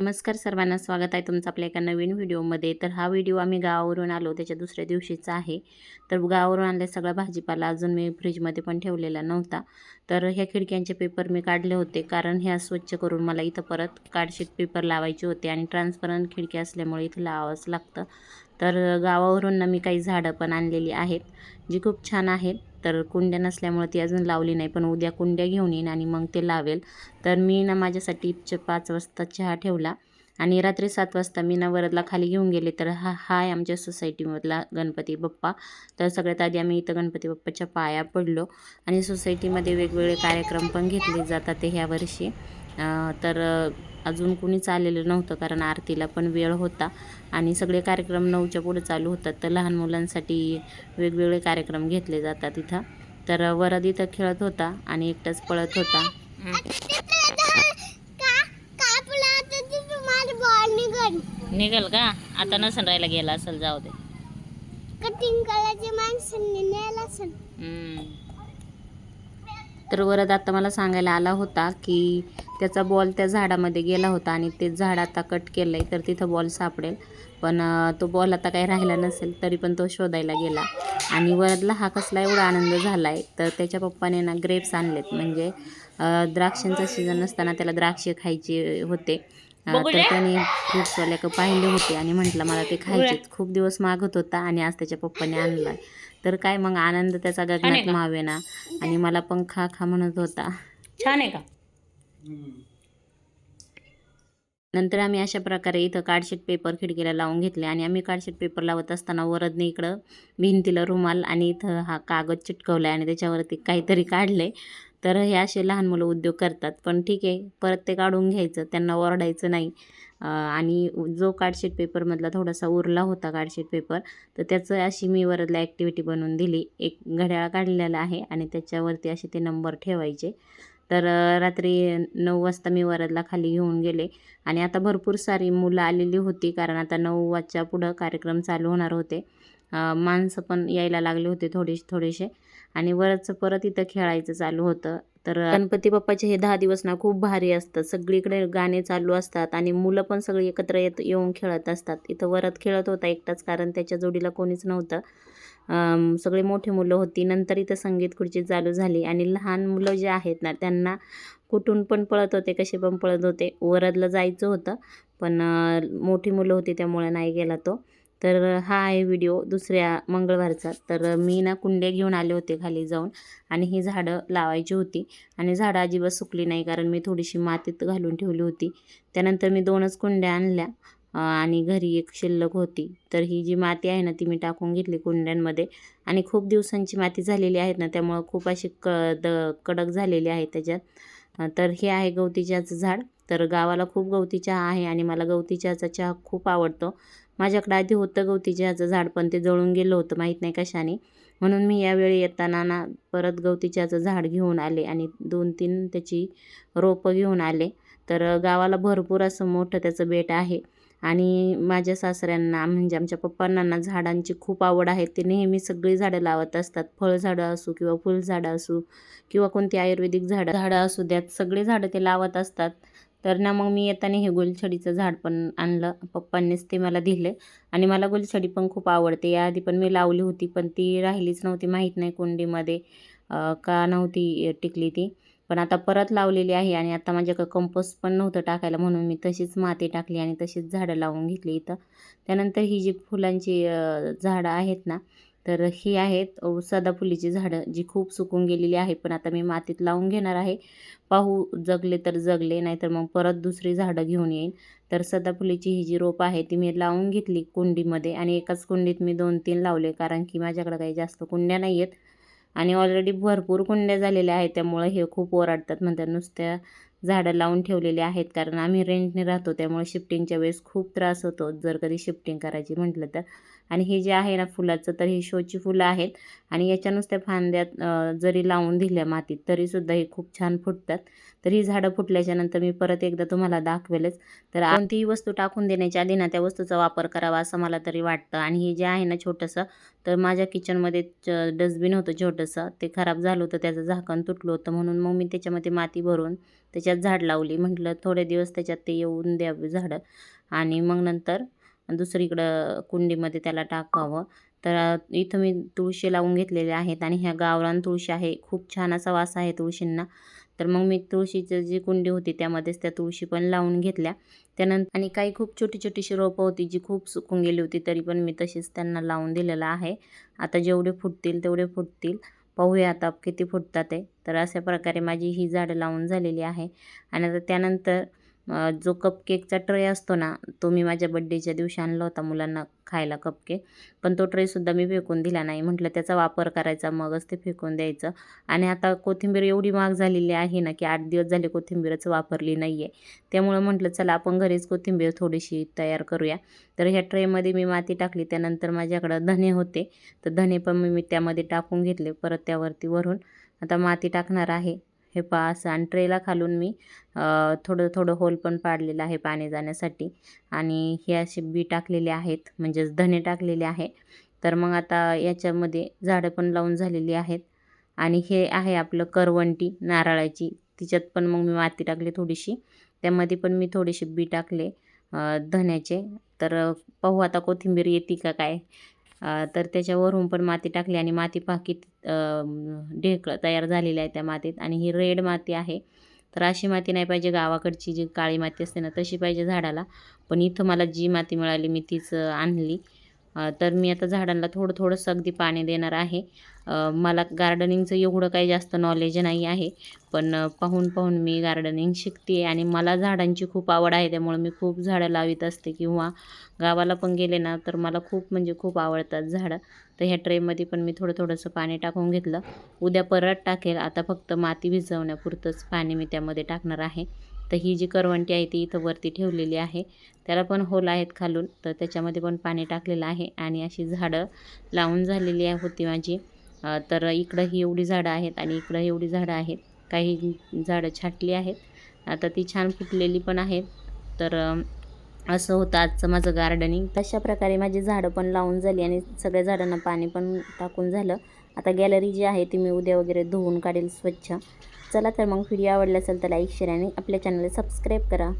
नमस्कार सर्वांना स्वागत आहे तुमचं आपल्या एका नवीन व्हिडिओमध्ये. तर हा व्हिडिओ आम्ही गावावरून आलो त्याच्या दुसऱ्या दिवशीचा आहे. तर गावावरून आणले सगळा भाजीपाला अजून मी फ्रीजमध्ये पण ठेवलेला नव्हता. तर ह्या खिडक्यांचे पेपर मी काढले होते कारण ह्या स्वच्छ करून मला इथं परत कार्डशीट पेपर लावायचे होते आणि ट्रान्सपरंट खिडक्या असल्यामुळे इथं लावावंच लागतं. तर गावावरून ना मी काही झाडं पण आणलेली आहेत जी खूप छान आहेत. तर कुंड्या नसल्यामुळे ती अजून लावली नाही पण उद्या कुंड्या घेऊन येईन आणि मग ते लावेल. तर मी ना माझ्यासाठी च पाच वाजता चहा ठेवला आणि रात्री सात वाजता मी ना वरदला खाली घेऊन गेले. तर हा हा आमच्या सोसायटीमधला गणपती बाप्पा. तर सगळ्यात आधी आम्ही इथं गणपती बाप्पाच्या पाया पडलो आणि सोसायटीमध्ये वेगवेगळे कार्यक्रम पण घेतले जातात ह्या वर्षी. तर अजून कुणीच आलेलं नव्हतं कारण आरतीला पण वेळ होता आणि सगळे कार्यक्रम नऊच्या पुढे चालू होतात तर लहान मुलांसाठी वेगवेगळे कार्यक्रम घेतले जातात इथं. तर वरद इथं खेळत होता आणि एकटाच पळत होता. निघल का? आता नसन राहायला गेला असेल जाऊ दे. कटिंग करायची माणसांनी नेला असेल. तर वरद आता मला सांगायला आला होता की त्याचा बॉल त्या झाडामध्ये गेला होता आणि ते झाड आता कट केलं आहे तर तिथं बॉल सापडेल. पण तो बॉल आता काही राहिला नसेल तरी पण तो शोधायला गेला. आणि वरदला हा कसला एवढा आनंद झाला आहे तर त्याच्या पप्पाने ना ग्रेप्स आणलेत. म्हणजे द्राक्षांचा सीझन असताना त्याला द्राक्षे खायचे होते. तर त्याने फ्रुट्सवाल्याक पाहिले होते आणि म्हटलं मला ते खायचे खूप दिवस मागत होता आणि आज त्याच्या पप्पाने आणलाय. तर काय मग आनंद त्याचा गगनात मावे ना आणि मला पण खा खा म्हणत होता. छान आहे का? नंतर आम्ही अशा प्रकारे इथं कार्डशीट पेपर खिडकीला लावून घेतले आणि आम्ही कार्डशीट पेपर लावत असताना वरदने इकडं भिंतीला रुमाल आणि इथं हा कागद चिटकवला आणि त्याच्यावरती काहीतरी काढले तर हे असे लहान मुलं उद्योग करतात. पण ठीक आहे परत ते काढून घ्यायचं त्यांना ओरडायचं नाही. आणि जो कार्डशीट पेपरमधला थोडासा उरला होता कार्डशीट पेपर तर त्याचं अशी मी वरदला ॲक्टिव्हिटी बनवून दिली. एक घड्याळ काढलेला आहे आणि त्याच्यावरती असे ते नंबर ठेवायचे. तर रात्री नऊ वाजता मी वरदला खाली घेऊन गेले आणि आता भरपूर सारी मुलं आलेली होती कारण आता नऊ वाजच्या पुढं कार्यक्रम चालू होणार होते. माणसं पण यायला लागले होते थोडेसे थोडेसे आणि वरच परत इथं खेळायचं चालू होतं. तर गणपती बाप्पाचे हे दहा दिवस ना खूप भारी असतात. सगळीकडे गाणे चालू असतात आणि मुलं पण सगळी एकत्र येत येऊन खेळत असतात. इथं वरत खेळत होता एकटाच कारण त्याच्या जोडीला कोणीच नव्हतं. सगळे मोठे मुलं होती. नंतर इथं संगीत खुर्ची चालू झाली आणि लहान मुलं जे आहेत ना त्यांना कुठून पण पळत होते कसे पण पळत होते वरदला जायचं होतं. पण मोठी मुलं होती त्यामुळे नाही गेला तो. तर हा आहे व्हिडिओ दुसऱ्या मंगळवारचा. तर मी ना कुंड्या घेऊन आले होते खाली जाऊन आणि ही झाडं लावायची होती आणि झाडं अजिबात सुकली नाही कारण मी थोडीशी मातीत घालून ठेवली होती. त्यानंतर मी दोनच कुंड्या आणल्या आणि घरी एक शिल्लक होती. तर ही जी माती आहे ना ती मी टाकून घेतली कुंड्यांमध्ये आणि खूप दिवसांची माती झालेली आहेत ना त्यामुळं खूप अशी क द कडक झालेली आहे त्याच्यात. तर हे आहे गवतीच्याचं झाड. तर गावाला खूप गवती चहा आहे आणि मला गवती चहाचा चहा खूप आवडतो. माझ्याकडे आधी होतं गवती चहाचं झाड पण ते जळून गेलं होतं माहीत नाही कशाने. म्हणून मी यावेळी येताना ना परत गवती चहाचं झाड घेऊन आले आणि दोन तीन त्याची रोपं घेऊन आले. तर गावाला भरपूर असं मोठं त्याचं बेट आहे. आणि माझ्या सासऱ्यांना म्हणजे आमच्या पप्पांना ना झाडांची खूप आवड आहे. ते नेहमी सगळी झाडं लावत असतात. फळझाडं असू किंवा फुलझाडं असू किंवा कोणती आयुर्वेदिक झाडं झाडं असू द्यात सगळी झाडं ते लावत असतात. तर ना मग मी येताना हे गुलछडीचं झाड पण आणलं. पप्पांनीच ते मला दिले. आणि मला गुलछडी पण खूप आवडते. याआधी पण मी लावली होती पण ती राहिलीच नव्हती. माहीत नाही कुंडीमध्ये का नव्हती टिकली ती. पण आता परत लावलेली आहे आणि आता माझ्याकडे कंपोस्ट पण नव्हतं टाकायला म्हणून मी तशीच माती टाकली आणि तशीच झाडं लावून घेतली इथं. त्यानंतर ही जी फुलांची झाडं आहेत ना तर ही आहेत सदाफुलीची झाडं जी खूप सुकून गेलेली आहे पण आता मी मातीत लावून घेणार आहे. पाहू जगले तर जगले नाहीतर मग परत दुसरी झाडं घेऊन येईन. तर सदाफुलीची ही जी रोप आहे ती मी लावून घेतली कुंडीमध्ये आणि एकाच कुंडीत मी दोन तीन लावले कारण की माझ्याकडे काही जास्त कुंड्या नाही आहेत आणि ऑलरेडी भरपूर कुंड्या झालेल्या आहेत त्यामुळे हे खूप ओरडतात. म्हणतात नुसत्या झाडं लावून ठेवलेले आहेत कारण आम्ही रेंटने राहतो त्यामुळे शिफ्टिंगच्या वेळेस खूप त्रास होतो. जर कधी शिफ्टिंग करायची म्हटलं तर. आणि हे जे आहे ना फुलाचं तर ही शोची फुलं आहेत. आणि याच्या नुसत्या फांद्यात जरी लावून दिल्या मातीत तरीसुद्धा हे खूप छान फुटतात. तर ही झाडं फुटल्याच्या नंतर मी परत एकदा तुम्हाला दाखवेलच. तर कोणतीही वस्तू टाकून देण्याच्या आधी ना त्या वस्तूचा वापर करावा असं मला तरी वाटतं. आणि हे जे आहे ना छोटंसं तर माझ्या किचनमध्ये डस्टबिन होतं छोटंसं. ते खराब झालं होतं त्याचं झाकण तुटलं होतं. म्हणून मग मी त्याच्यामध्ये माती भरून त्याच्यात झाड लावली. म्हटलं थोडे दिवस त्याच्यात ते येऊन द्यावे झाडं. आणि मग नंतर दुसरीकडं कुंडीमध्ये त्याला टाकावं. तर इथं मी तुळशी लावून घेतलेल्या आहेत आणि ह्या गावरान तुळशी आहे. खूप छान असा वास आहे तुळशींना. तर मग मी तुळशीची जी कुंडी होती त्यामध्येच त्या तुळशी पण लावून घेतल्या. त्यानंतर आणि काही खूप छोटी छोटीशी रोपं होती जी खूप सुकून गेली होती तरी पण मी तशीच त्यांना लावून दिलेलं आहे. आता जेवढे फुटतील तेवढे फुटतील. पाहूया आता किती फुटतात आहे तर अशा प्रकारे माझी ही झाडं लावून झालेली आहे. आणि आता त्यानंतर जो कपकेकचा ट्रे असतो ना तो मी माझ्या बड्डेच्या दिवशी आणला होता मुलांना खायला कपकेक पण तो ट्रेसुद्धा मी फेकून दिला नाही. म्हटलं त्याचा वापर करायचा मगच ते फेकून द्यायचं. आणि आता कोथिंबीर एवढी महाग झालेली आहे ना की आठ दिवस झाले कोथिंबीरच वापरली नाही आहे त्यामुळं म्हटलं चला आपण घरीच कोथिंबीर थोडीशी तयार करूया. तर ह्या ट्रेमध्ये मी माती टाकली. त्यानंतर माझ्याकडं धने होते. तर धने पण मी त्यामध्ये टाकून घेतले परत त्यावरती वरून. आता माती टाकणार आहे. हे पहा असं आणि ट्रेला खालून मी थोडं थोडं होल पण पाडलेलं आहे पाणी जाण्यासाठी. आणि हे असे बी टाकलेले आहेत म्हणजेच धने टाकलेले आहे. तर मग आता याच्यामध्ये झाडं पण लावून झालेली आहेत. आणि हे आहे आपलं करवंटी नारळाची. तिच्यात पण मग मी माती टाकली थोडीशी. त्यामध्ये पण मी थोडेसे बी टाकले धन्याचे. तर पाहू आता कोथिंबीर येते का काय? तर त्याच्यावरून पण माती टाकली आणि माती पाकीत ढेकळं तयार झालेली आहे त्या मातीत आणि ही रेड माती आहे. तर अशी माती नाही पाहिजे गावाकडची जी काळी माती असते ना तशी पाहिजे झाडाला. पण इथं मला जी माती मिळाली मी तीच आणली. तर मी आता झाडांना थोडं थोडंसं अगदी पाणी देणार आहे. मला गार्डनिंगचं एवढं काही जास्त नॉलेज नाही आहे पण पाहून पाहून मी गार्डनिंग शिकते आणि मला झाडांची खूप आवड आहे त्यामुळे मी खूप झाडं लावित असते. किंवा गावाला पण गेले ना तर मला खूप म्हणजे खूप आवडतात झाडं. तर ह्या ट्रेमध्ये पण मी थोडं थोडंसं पाणी टाकून घेतलं. उद्या परत टाकेल. आता फक्त माती भिजवण्यापुरतंच पाणी मी त्यामध्ये टाकणार आहे. तर ही जी करवंटी आहे ती इथं वरती ठेवलेली आहे. त्याला पण होल आहेत खालून. तर त्याच्यामध्ये पण पाणी टाकलेलं आहे आणि अशी झाडं लावून झालेली आहे होती माझी. तर इकडं ही एवढी झाडं आहेत आणि इकडं एवढी झाडं आहेत. काही झाडं छाटली आहेत. आता ती छान फुटलेली पण आहेत. तर असं होतं आजचं माझं गार्डनिंग तशा प्रकारे माझी झाडं पण लावून झाली आणि सगळ्या झाडांना पाणी पण टाकून झालं. आता गॅलरी जी आहे ती मी उद्या वगैरे धुवून काढेल स्वच्छ. चला तर मग व्हिडिओ आवडला असेल तर लाईक शेअर आणि आपल्या चॅनलला सबस्क्राईब करा.